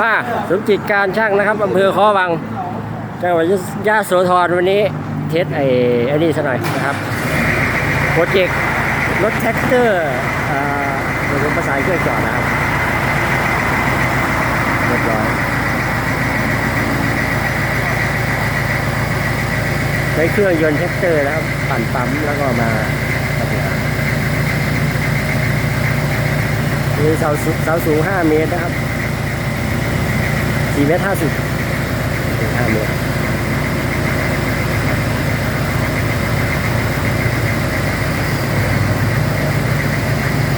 อ่าสมจิตการช่างนะครับอำเภอคอวังจังหวัดยะโสธรวันนี้เทสไอ้ไอ้นี่สักหน่อยนะครับโปรเจกต์รถแท็กเตอร์อ่าเดี๋ยวผมประสานเครื่องจอดนะครับเรียบร้อยใช้เครื่องยนต์แท็กเตอร์นะครับปั่นปั๊มแล้วก็มาทำงานมีเสาสูงเสาสูง5เมตรนะครับ 4เมตร50ถึง5เมตร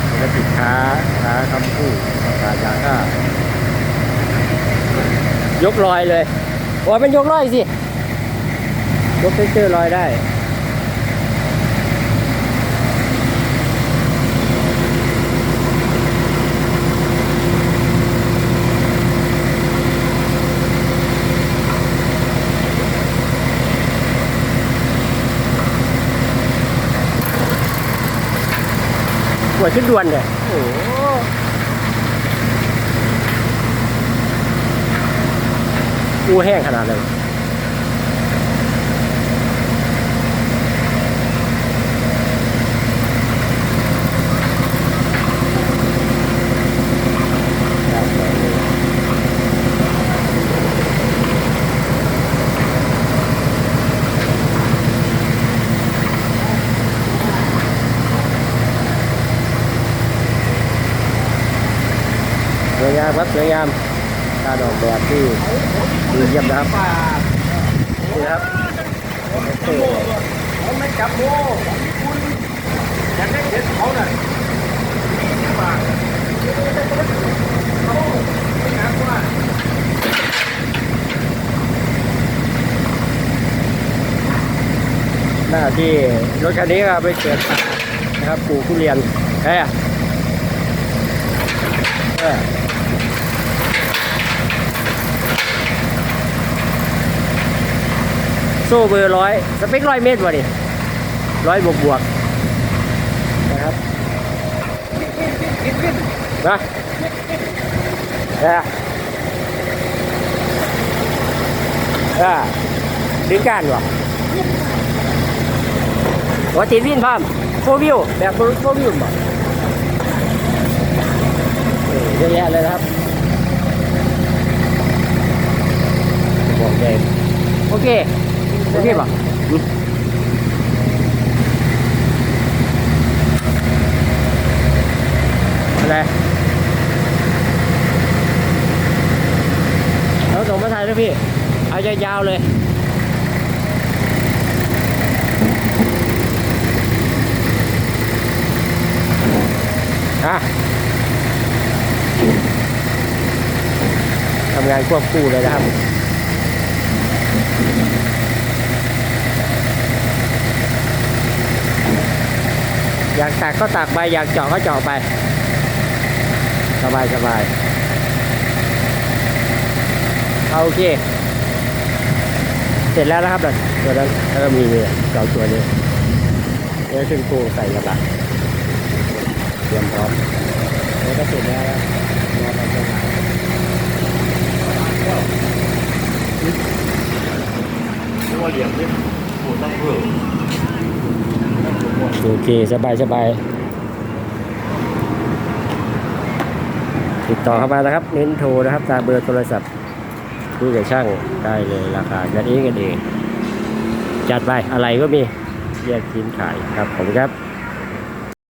แล้วก็ติดขาขาคำพูดขาจากก็ยกลอยเลยโอ้ยมันยกลอยสิ ยกเทคเจอร์ลอยได้ หัวชุดด่วนเนี่ยโอ้โหกูแห้งขนาดเลย วยงามครับสวยงามการออกแบบที่ดีเยี่ยมนะครับนี่ครับโอเคเขาไม่จับโม่คุณอยากให้เห็นเขาน่ะปากเขาไม่หนักว่าหน้าที่รถคันนี้ก็ไปเกิดป่านะครับปลูกทุเรียนแค่เออโซ่เบอร์ร้อยสเปคร้อยเมตรวะนี่ร้อยบวกบวกนะครับนะเนี่ยเออดึงกานวะหัวติดวินพร้อมโฟวิวแบบโฟวิวบ่เออเยอะแยะเลยนะครับบอกเองโอเค โอเคป่ะอืมอะไรเอาส่งมาถ่ายด้วยพี่ เอายาวเลยอะทำงานควบคู่เลยนะครับ อยากตักก็ตักไป อยากเจาะก็เจาะไป สบายสบายโอเค เสร็จแล้วนะครับเดี๋ยวตัวนั้นแล้วก็มีเนี่ยสองตัวนี้แล้วขึ้นตู้ใส่กระบะเตรียมพร้อมแล้วก็เสร็จแล้วรอเราจะหาตัวเหลี่ยมนี่โหต้องเพิ่ม โอเค สบายสบายติดต่อเข้ามานะครับ เน้นโทรนะครับ ตามเบอร์โทรศัพท์คุยกับช่างได้เลยราคากันเองกันเอง จัดไปอะไรก็มีแยกชิ้นขายครับผมครับ